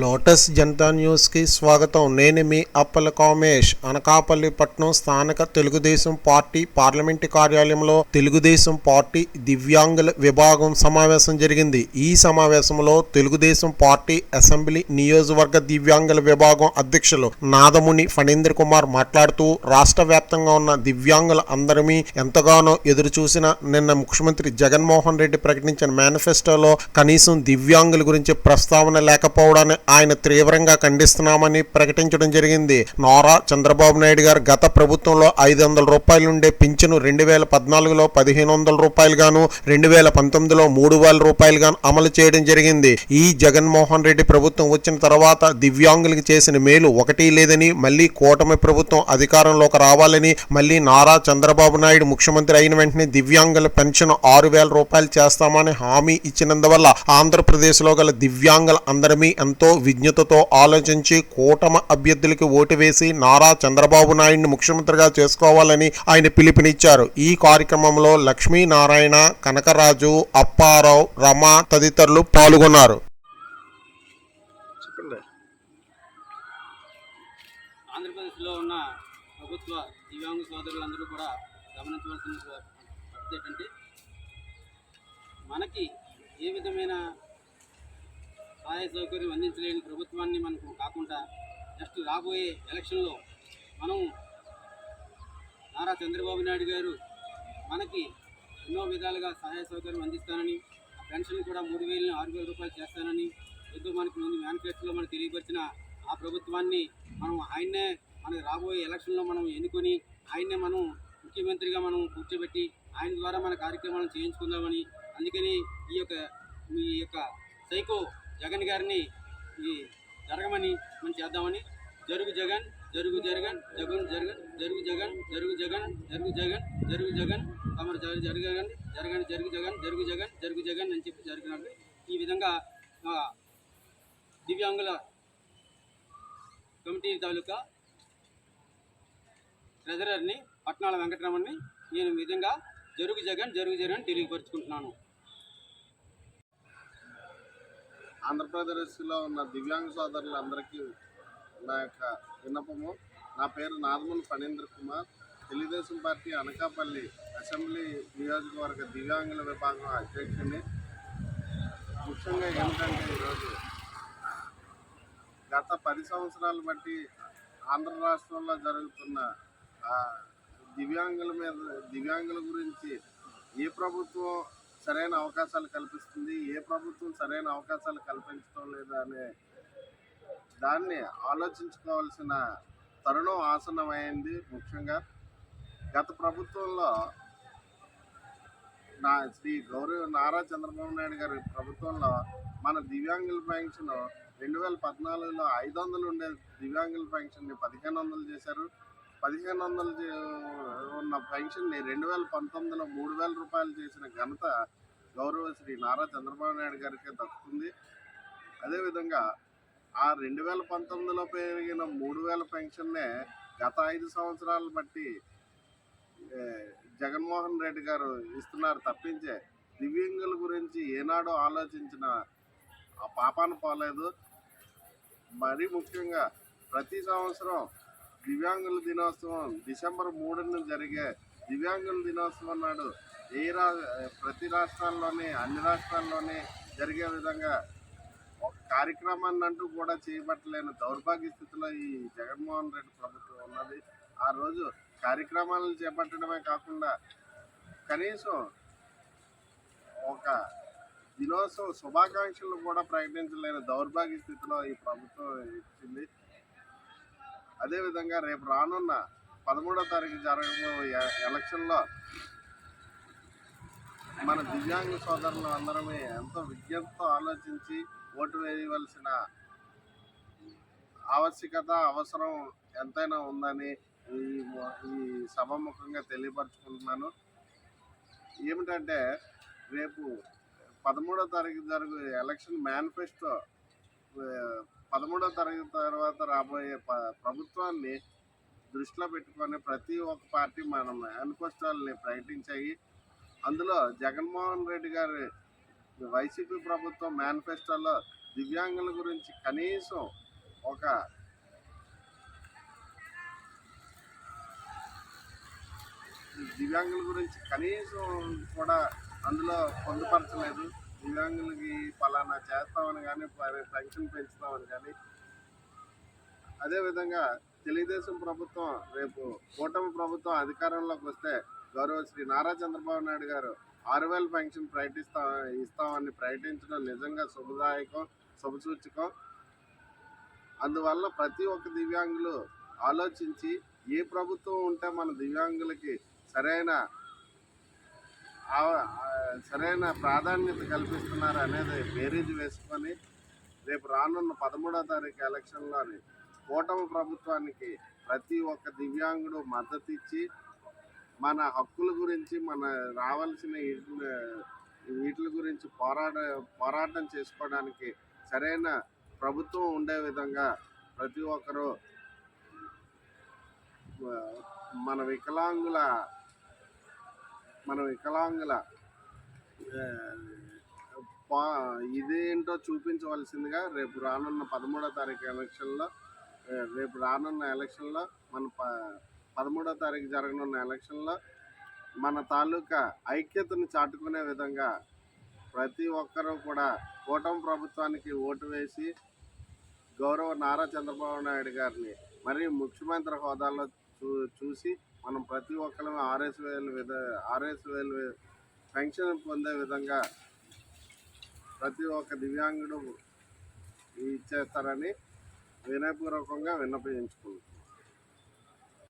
Lotus Janata న్యూస్కి స్వాగతం. నేను మీ అప్పల కామేష్. అనకాపల్లి పట్నం స్థానిక తెలుగుదేశం పార్టీ పార్లమెంటు కార్యాలయంలో తెలుగుదేశం పార్టీ దివ్యాంగుల విభాగం సమావేశం జరిగింది. ఈ సమావేశంలో తెలుగుదేశం పార్టీ అసెంబ్లీ నియోజకవర్గ దివ్యాంగుల విభాగం అధ్యక్షులు నాదముని ఫణీంద్ర కుమార్ మాట్లాడుతూ రాష్ట్ర వ్యాప్తంగా ఉన్న దివ్యాంగుల అందరిమీ ఎంతగానో ఎదురు చూసిన నిన్న ముఖ్యమంత్రి జగన్మోహన్ రెడ్డి ప్రకటించిన మేనిఫెస్టోలో కనీసం దివ్యాంగుల గురించి ప్రస్తావన లేకపోవడాన్ని ఆయన తీవ్రంగా ఖండిస్తున్నామని ప్రకటించడం జరిగింది. నారా చంద్రబాబు నాయుడు గారు గత ప్రభుత్వంలో ఐదు వందల రూపాయలు ఉండే పింఛను రెండు వేల పద్నాలుగులో పదిహేను వందల రూపాయలుగాను రెండు వేల పంతొమ్మిదిలో మూడు వేల రూపాయలుగాను అమలు చేయడం జరిగింది. ఈ జగన్మోహన్ రెడ్డి ప్రభుత్వం వచ్చిన తర్వాత దివ్యాంగులకు చేసిన మేలు ఒకటి లేదని మళ్ళీ కూటమి ప్రభుత్వం అధికారంలోకి రావాలని మళ్ళీ నారా చంద్రబాబు నాయుడు ముఖ్యమంత్రి అయిన వెంటనే దివ్యాంగుల పెన్షన్ ఆరు వేల రూపాయలు చేస్తామని హామీ ఇచ్చినందువల్ల ఆంధ్రప్రదేశ్లో గల దివ్యాంగుల అందరిమీ ఎంతో విజ్ఞతతో ఆలోచించి కూటమి అభ్యర్థులకి ఓటు వేసి నారా చంద్రబాబు నాయుడిని ముఖ్యమంత్రిగా చేసుకోవాలని ఆయన పిలుపునిచ్చారు. ఈ కార్యక్రమంలో లక్ష్మీనారాయణ కనకరాజు అప్పారావు రమ తదితరులు పాల్గొన్నారు. ఆంధ్రప్రదేశ్లో ఉన్న ప్రభుత్వ దివ్యాంగ సోదరులందరూ కూడా గమనించవలసిన మనకి ఏ విధమైన సహాయ సౌకర్యం అందించలేని ప్రభుత్వాన్ని మనకు కాకుండా నెక్స్ట్ రాబోయే ఎలక్షన్లో మనం నారా చంద్రబాబు నాయుడు గారు మనకి ఎన్నో విధాలుగా సహాయ సౌకర్యం అందిస్తానని ఆ పెన్షన్ కూడా మూడు వేలని ఆరు వేల రూపాయలు చేస్తానని ఏదో మనకి ముందు మేనిఫెస్టోలో మనకు తెలియపరిచిన ఆ ప్రభుత్వాన్ని మనం ఆయన్నే మనకి రాబోయే ఎలక్షన్లో మనం ఎన్నుకొని ఆయన్నే మనం ముఖ్యమంత్రిగా మనం కూర్చోబెట్టి ఆయన ద్వారా మన కార్యక్రమాలను చేయించుకుందామని అందుకని ఈ యొక్క ఈ యొక్క సైకో జగన్ గారిని ఈ జరగమని మనం చేద్దామని జరుగు జగన్ జరుగు జరగన్ జగన్ జరగన్ జరుగు జగన్ జరుగు జగన్ జరుగు జగన్ జరుగు జగన్ తమరు జరు జరగన్ జరగని జరుగు జగన్ జరుగు జగన్ జరుగు జగన్ అని చెప్పి జరిగినట్టు ఈ విధంగా దివ్యాంగుల కమిటీ తాలూకా ట్రెజరర్ని పట్నాల వెంకటరమణని నేను విధంగా జరుగు జగన్ జరుగు జగన్ తెలియపరుచుకుంటున్నాను. ఆంధ్రప్రదేశ్లో ఉన్న దివ్యాంగ సోదరులందరికీ నా యొక్క విన్నపము. నా పేరు నాదముని ఫణీంద్ర కుమార్. తెలుగుదేశం పార్టీ అనకాపల్లి అసెంబ్లీ నియోజకవర్గ దివ్యాంగుల విభాగం అధ్యక్షుడిని. ముఖ్యంగా ఏమిటంటే ఈరోజు గత పది సంవత్సరాలు బట్టి ఆంధ్ర రాష్ట్రంలో జరుగుతున్న దివ్యాంగుల మీద దివ్యాంగుల గురించి ఏ ప్రభుత్వం సరైన అవకాశాలు కల్పిస్తుంది. ఏ ప్రభుత్వం సరైన అవకాశాలు కల్పించడం లేదా అనే దాన్ని ఆలోచించుకోవాల్సిన తరుణం ఆసన్నమైంది ముఖ్యంగా. గత ప్రభుత్వంలో నా శ్రీ గౌరవ నారా చంద్రబాబు నాయుడు గారి ప్రభుత్వంలో మన దివ్యాంగుల పెన్షన్ రెండు వేల పద్నాలుగులో ఐదు వందలు ఉండే దివ్యాంగుల పెన్షన్ని పదిహేను వందలు చేశారు. పదిహేను వందలు చే- ఉన్న పెన్షన్ని రెండు వేల పంతొమ్మిదిలో మూడు వేల రూపాయలు చేసిన ఘనత గౌరవ శ్రీ నారా చంద్రబాబు నాయుడు గారికి దక్కుతుంది. అదేవిధంగా ఆ రెండు వేల పంతొమ్మిదిలో పెరిగిన మూడు వేల పెన్షన్నే గత ఐదు సంవత్సరాలు బట్టి జగన్మోహన్ రెడ్డి గారు ఇస్తున్నారు తప్పించే దివ్యాంగుల గురించి ఏనాడో ఆలోచించిన ఆ పాపాన పోలేదు. మరీ ముఖ్యంగా ప్రతి సంవత్సరం దివ్యాంగుల దినోత్సవం డిసెంబర్ మూడున జరిగే దివ్యాంగుల దినోత్సవం నాడు ఏ రా ప్రతి రాష్ట్రాల్లోని అన్ని రాష్ట్రాల్లోని జరిగే విధంగా ఒక కార్యక్రమాన్ని అంటూ కూడా చేపట్టలేని దౌర్భాగ్య స్థితిలో ఈ జగన్మోహన్ రెడ్డి ప్రభుత్వం ఉన్నది. ఆ రోజు కార్యక్రమాలను చేపట్టడమే కాకుండా కనీసం ఒక దినోత్సవ శుభాకాంక్షలు కూడా ప్రకటించలేని దౌర్భాగ్య స్థితిలో ఈ ప్రభుత్వం ఇచ్చింది. అదేవిధంగా రేపు రానున్న పదమూడో తారీఖు జరగబోయే ఎలక్షన్లో మన దివ్యాంగ సోదరులు అందరమే ఎంతో విజ్ఞతతో ఆలోచించి ఓటు వేయవలసిన ఆవశ్యకత అవసరం ఎంతైనా ఉందని ఈ ఈ సభాముఖంగా తెలియపరచుకుంటున్నాను. ఏమిటంటే రేపు పదమూడో తారీఖు జరుగు ఎలక్షన్ మేనిఫెస్టో పదమూడో తరగతి తర్వాత రాబోయే ప- ప్రభుత్వాన్ని దృష్టిలో పెట్టుకొని ప్రతి ఒక్క పార్టీ మన మేనిఫెస్టోల్ని ప్రకటించాయి. అందులో జగన్మోహన్ రెడ్డి గారి వైసీపీ ప్రభుత్వం మేనిఫెస్టోలో దివ్యాంగుల గురించి కనీసం ఒక దివ్యాంగుల గురించి కనీసం కూడా అందులో పొందుపరచలేదు. దివ్యాంగులకి పలానా చేస్తామని కానీ పెన్షన్ పెంచుతామని కానీ అదేవిధంగా తెలుగుదేశం ప్రభుత్వం రేపు కూటమి ప్రభుత్వం అధికారంలోకి వస్తే గౌరవ శ్రీ నారా చంద్రబాబు నాయుడు గారు ఆరు వేల పెన్షన్ ప్రకటిస్తా ఇస్తామని ప్రకటించడం నిజంగా శుభదాయకం శుభసూచకం. అందువల్ల ప్రతి ఒక్క దివ్యాంగులు ఆలోచించి ఏ ప్రభుత్వం ఉంటే మన దివ్యాంగులకి సరైన ఆ సరైన ప్రాధాన్యత కల్పిస్తున్నారు అనేది బేరీజ్ వేసుకొని రేపు రానున్న పదమూడో తారీఖు ఎలక్షన్లోని కూటమి ప్రభుత్వానికి ప్రతి ఒక్క దివ్యాంగుడు మద్దతు ఇచ్చి మన హక్కుల గురించి మన రావాల్సిన వీటి- గురించి పోరాట పోరాటం చేసుకోవడానికి సరైన ప్రభుత్వం ఉండే విధంగా ప్రతి ఒక్కరూ మన వికలాంగుల మన వికలాంగుల ఇదేంటో చూపించవలసిందిగా రేపు రానున్న పదమూడో తారీఖు ఎలక్షన్లో రేపు రానున్న ఎలక్షన్లో మన ప పదమూడో తారీఖు జరగనున్న ఎలక్షన్లో మన తాలూకా ఐక్యతను చాటుకునే విధంగా ప్రతి ఒక్కరూ కూడా కూటమి ప్రభుత్వానికి ఓటు వేసి గౌరవ నారా చంద్రబాబు నాయుడు గారిని మరి ముఖ్యమంత్రి హోదాలో చూ చూసి మనం ప్రతి ఒక్కరం ఆర్ఎస్ వేలు విధ ఆర్ఎస్ వేలు పెన్షన్ పొందే విధంగా ప్రతి ఒక్క దివ్యాంగుడు ఇచ్చేస్తారని వినయపూర్వకంగా విన్నపించుకుంటున్నాం